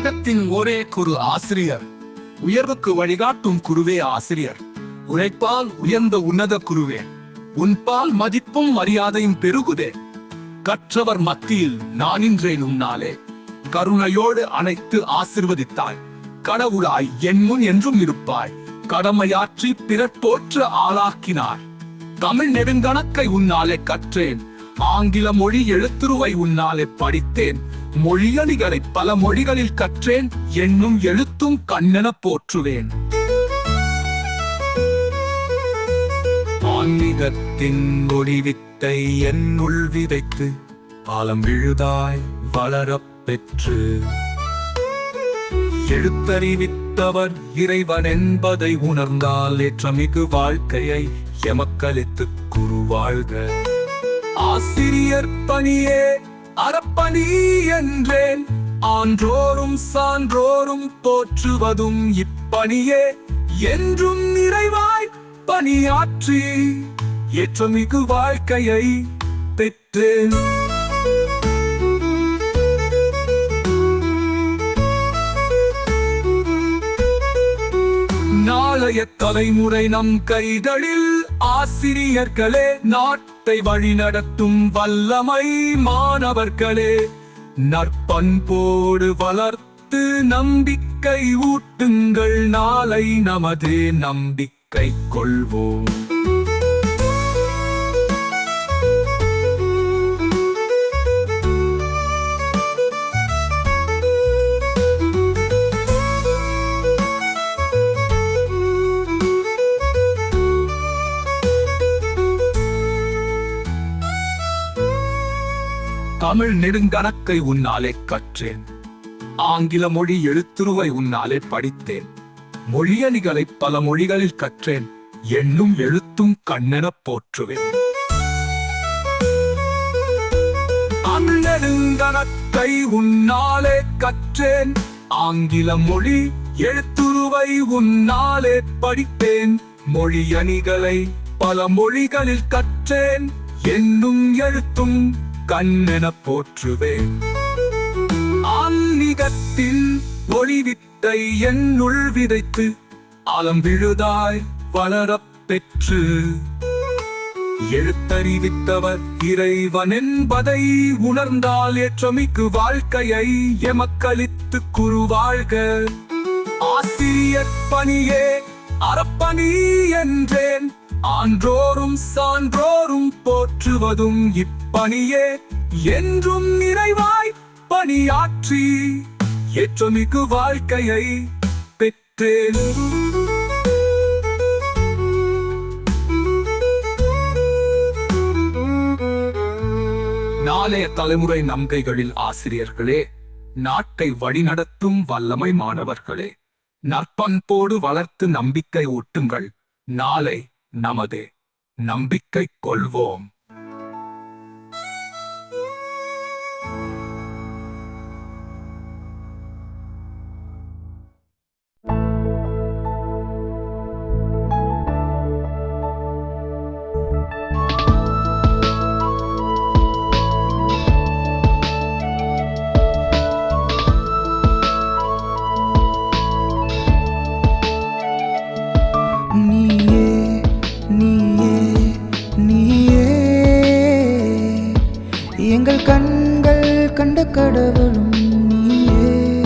உலகத்தின் ஒரே குரு ஆசிரியர். உயர்வுக்கு வழிகாட்டும் குருவே ஆசிரியர். உழைப்பால் உயர்ந்த உன்னத குருவே. உன்பால் மதிப்பும் மரியாதையும் பெருகுதே. கற்றவர் மத்தியில் நான் இன்றேன் உன்னாலே கருணையோடு அனைத்து ஆசிர்வதித்தாய். கடவுளாய் என் முன் என்றும் இருப்பாய். கடமையாற்றி பிறர் போற்ற ஆளாக்கினார். தமிழ் நெடுங்கணக்கை உன்னாலே கற்றேன். ஆங்கில மொழி எழுத்துருவை உன்னாலே படித்தேன். மொழியணிகளை பல மொழிகளில் கற்றேன் என்னும் எழுத்தும் கண்ணென போற்றுவேன். ஆன்மீகத்தின் ஒளிவித்தை என்னுள் விதைத்து பாலம் விழுதாய் வளரப் பெற்று. எழுத்தறிவித்தவர் இறைவன் என்பதை உணர்ந்தால் ஏற்றமிகு வாழ்க்கையை எமக்களித்து குருவாழ்க ஆசிரியர் பணியே அறப்பணி என்றேன். ஆன்றோரும் சான்றோரும் போற்றுவதும் இப்பணியே. என்றும் நிறைவாய் பணியாற்றி ஏற்றமிகு வாழ்க்கையை பெற்றேன். நாளைய தலைமுறை நம் கைகளில் ஆசிரியர்களே நாட்டை வழிநடத்தும் வல்லமை மாணவர்களே. நற்பண்போடு வளர்த்து நம்பிக்கை ஊட்டுங்கள். நாளை நமது நம்பிக்கை கொள்வோம். தமிழ் நெடுங்கணக்கை உன்னாலே கற்றேன். ஆங்கில மொழி எழுத்துருவை உன்னாலே படித்தேன். மொழியணிகளை பல மொழிகளில் கற்றேன். எண்ணும் எழுத்தும் கண்ணெனப் போற்றுவேன். தமிழ் நெடுங்கணக்கை உன்னாலே கற்றேன். ஆங்கில மொழி எழுத்துருவை உன்னாலே படித்தேன். மொழியணிகளை பல மொழிகளில் கற்றேன். என்னும் எழுத்தும் கண்ணென போற்றுவேன். ஆன்மீகத்தில் ஒளிவித்தை என்னுள் விதைத்து அலம் விழுதாய் வளரப் பெற்று. எழுத்தறிவித்தவர் இறைவன் என்பதை உணர்ந்தால் ஏற்றமிக்கு வாழ்க்கையை எமக்களித்து குரு வாழ்க ஆசிரியர் பணியே அறப்பணி என்றேன். ஆன்றோரும் சான்றோரும் போற்றுவதும் இப்பணியே. என்றும் நிறைவாய் பணியாற்றி ஏற்றமிகு வாழ்க்கையை பெற்றேன். நாளைய தலைமுறை நம்பிக்கைகளில் ஆசிரியர்களே நாட்டை வழிநடத்தும் வல்லமை மாணவர்களே நற்பண்போடு வளர்த்து நம்பிக்கை ஊட்டுங்கள். நாளை நமது நம்பிக்கை கொள்வோம். கடவுளும் நீயே.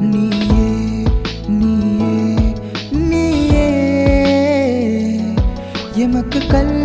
நீயே நீயே நீயே. எமக்கு கல்வி